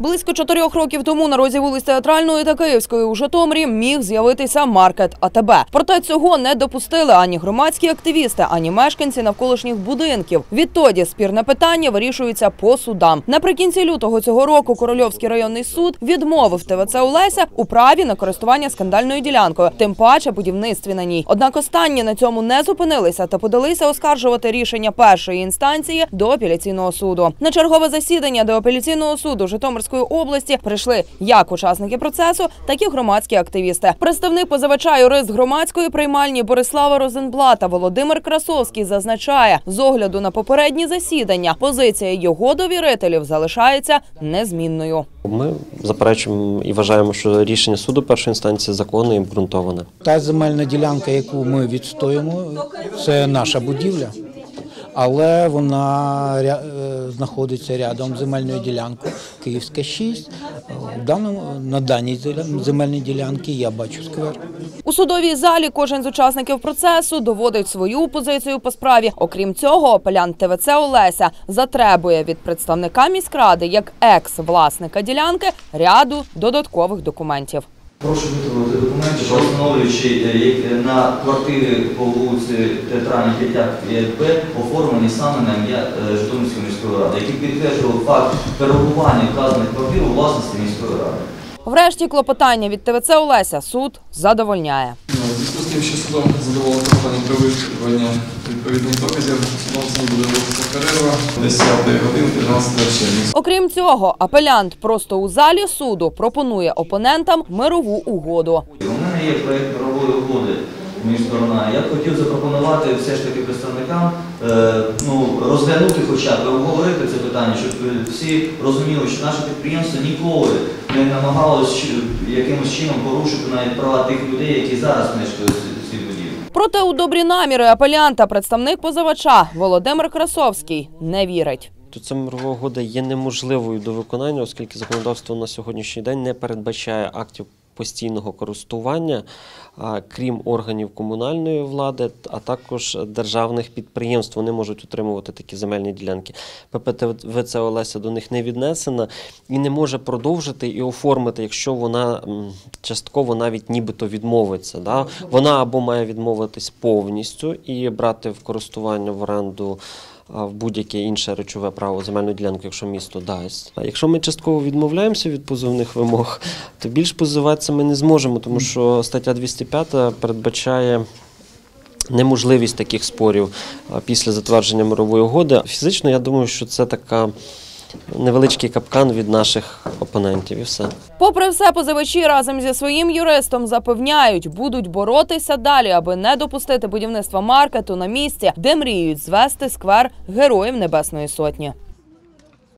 Близько чотирьох років тому на розі вулиць Театральної та Київської у Житомирі міг з'явитися маркет АТБ. Проте цього не допустили ані громадські активісти, ані мешканці навколишніх будинків. Відтоді спірне питання вирішується по судам. Наприкінці лютого цього року Корольовський районний суд відмовив ТВЦ Олеся у праві на користування скандальною ділянкою, тим паче будівництві на ній. Однак останні на цьому не зупинилися та подалися оскаржувати рішення першої інстанції до апеляційного суду. На чергове засідання до апеляційного суду Житомирської області прийшли як учасники процесу, так і громадські активісти. Представник позивача юрист громадської приймальні Борислава Розенблата Володимир Красовський зазначає, з огляду на попередні засідання позиція його довірителів залишається незмінною. Ми заперечуємо і вважаємо, що рішення суду першої інстанції законне і обґрунтоване. Та земельна ділянка, яку ми відстоїмо, це наша будівля, але вона ря- е, знаходиться рядом з земельною ділянкою Київська 6. В даному, на даній земельній ділянці я бачу сквер. У судовій залі кожен з учасників процесу доводить свою позицію по справі. Окрім цього, апелянт ТВЦ Олеся затребує від представника міськради як екс-власника ділянки ряду додаткових документів. Прошу витримати документи, що встановлюючи е, на квартири по вулиці Театральній 5 Б оформлені саме на ім'я е, Житомирської міської ради, які підтверджував факт перебування вказаних квартир у власності міської ради. Врешті клопотання від ТВЦ Олеся суд задовольняє. Тим, що судом задоволено проханням про відповідних доказів, судом суду буде перерва 10 годин 15 червня. Окрім цього, апелянт просто у залі суду пропонує опонентам мирову угоду. У мене є проєкт правової угоди між сторонами. Я б хотів запропонувати все ж таки представникам е, ну, розглянути хоча б обговорити це питання, щоб е, всі розуміли, що наше підприємство ніколи не намагалось щ- якимось чином порушити навіть права тих людей, які зараз мешкають будівлі. Проте у добрі наміри апелянта представник позивача Володимир Красовський не вірить. То ця мирова угода є неможливою до виконання, оскільки законодавство на сьогоднішній день не передбачає актів постійного користування, крім органів комунальної влади, а також державних підприємств. Вони можуть утримувати такі земельні ділянки. ППТВЦ Олеся до них не віднесена і не може продовжити і оформити, якщо вона частково навіть нібито відмовиться. Да? Вона або має відмовитись повністю і брати в користування в оренду в будь-яке інше речове право земельну ділянку, якщо місто дасть. А якщо ми частково відмовляємося від позовних вимог, то більш позиватися ми не зможемо, тому що стаття 205 передбачає. Неможливість таких спорів після затвердження мирової угоди. Фізично, я думаю, що це така невеличкий капкан від наших опонентів і все. Попри все, позивачі разом зі своїм юристом запевняють, будуть боротися далі, аби не допустити будівництва маркету на місці, де мріють звести сквер Героїв Небесної Сотні.